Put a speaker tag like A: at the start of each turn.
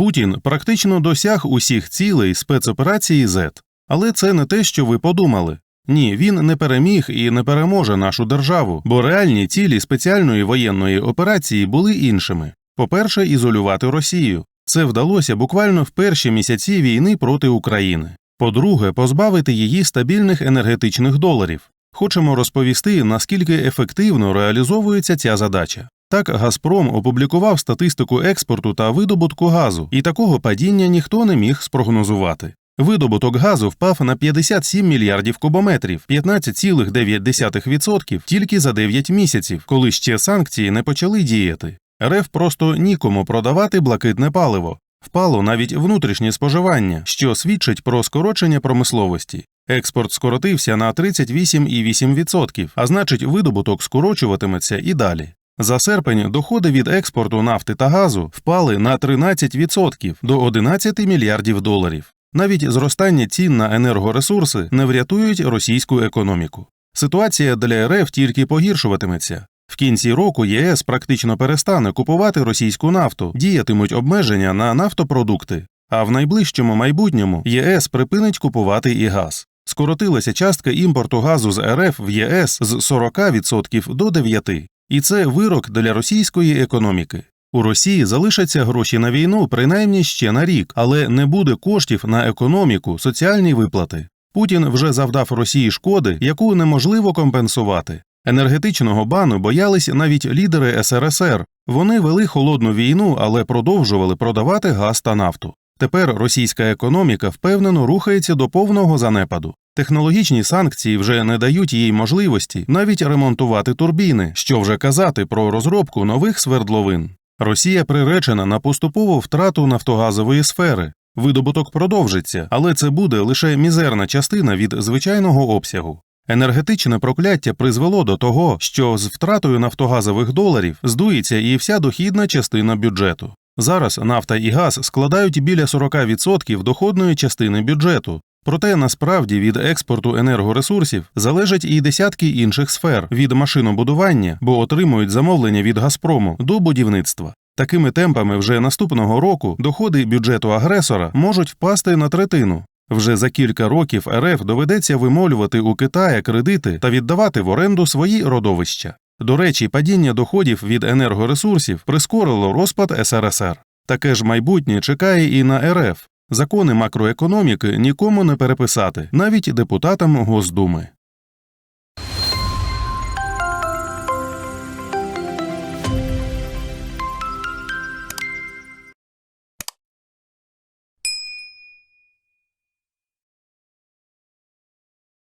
A: Путін практично досяг усіх цілей спецоперації Z. Але це не те, що ви подумали. Ні, він не переміг і не переможе нашу державу, бо реальні цілі спеціальної воєнної операції були іншими. По-перше, ізолювати Росію. Це вдалося буквально в перші місяці війни проти України. По-друге, позбавити її стабільних енергетичних доларів. Хочемо розповісти, наскільки ефективно реалізовується ця задача. Так, Газпром опублікував статистику експорту та видобутку газу, і такого падіння ніхто не міг спрогнозувати. Видобуток газу впав на 57 мільярдів кубометрів, 15,9% тільки за 9 місяців, коли ще санкції не почали діяти. РФ просто нікому продавати блакитне паливо. Впало навіть внутрішнє споживання, що свідчить про скорочення промисловості. Експорт скоротився на 38,8%, а значить, видобуток скорочуватиметься і далі. За серпень доходи від експорту нафти та газу впали на 13% до 11 мільярдів доларів. Навіть зростання цін на енергоресурси не врятують російську економіку. Ситуація для РФ тільки погіршуватиметься. В кінці року ЄС практично перестане купувати російську нафту, діятимуть обмеження на нафтопродукти, а в найближчому майбутньому ЄС припинить купувати і газ. Скоротилася частка імпорту газу з РФ в ЄС з 40% до 9%. І це вирок для російської економіки. У Росії залишаться гроші на війну принаймні ще на рік, але не буде коштів на економіку, соціальні виплати. Путін вже завдав Росії шкоди, яку неможливо компенсувати. Енергетичного бану боялись навіть лідери СРСР. Вони вели холодну війну, але продовжували продавати газ та нафту. Тепер російська економіка впевнено рухається до повного занепаду. Технологічні санкції вже не дають їй можливості навіть ремонтувати турбіни, що вже казати про розробку нових свердловин. Росія приречена на поступову втрату нафтогазової сфери. Видобуток продовжиться, але це буде лише мізерна частина від звичайного обсягу. Енергетичне прокляття призвело до того, що з втратою нафтогазових доларів здується і вся дохідна частина бюджету. Зараз нафта і газ складають біля 40% доходної частини бюджету. Проте насправді від експорту енергоресурсів залежать і десятки інших сфер від машинобудування, бо отримують замовлення від Газпрому до будівництва. Такими темпами вже наступного року доходи бюджету агресора можуть впасти на третину. Вже за кілька років РФ доведеться вимолювати у Китая кредити та віддавати в оренду свої родовища. До речі, падіння доходів від енергоресурсів прискорило розпад СРСР. Таке ж майбутнє чекає і на РФ. Закони макроекономіки нікому не переписати, навіть депутатам Госдуми.